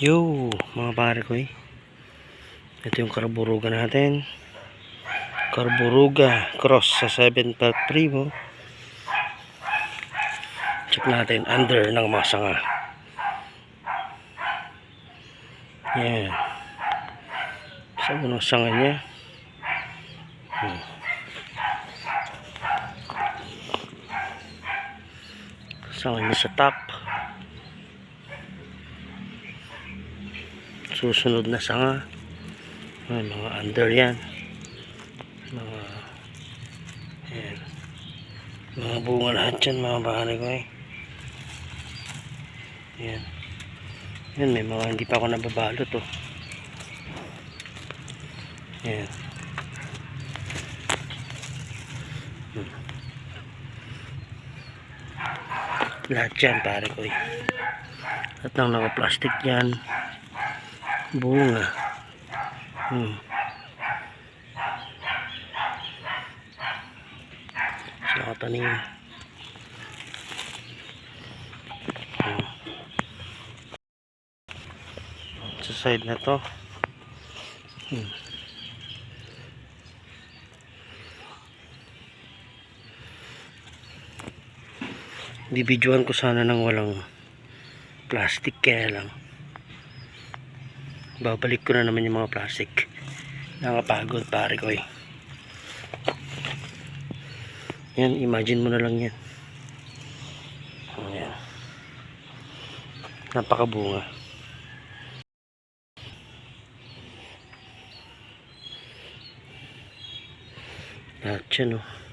Yo, mga pare ko eh. Ito yung karburuga natin. Karburuga cross sa 7 per primo. Check natin under ng mga sanga. Yan. Sa unang sanga niya. Hmm. Sanga niya sa top. Susunod na sanga. Ay, mga under yan. Mga yan mga bunga lahat yan mga bahari ko eh. Yan yan may mga hindi pa ako nababalot oh. Yan Hmm. lahat yan pare ko eh. At nang naka-plastic yan bunga hmm. sa tanim hmm. sa side na to hmm. bibidyoan ko sana ng walang plastic kaya lang babalik ko na naman yung mga plastic. Nakapagod pare ko eh. Yan imagine mo na lang yan. Yan napakabunga. Lahat yan oh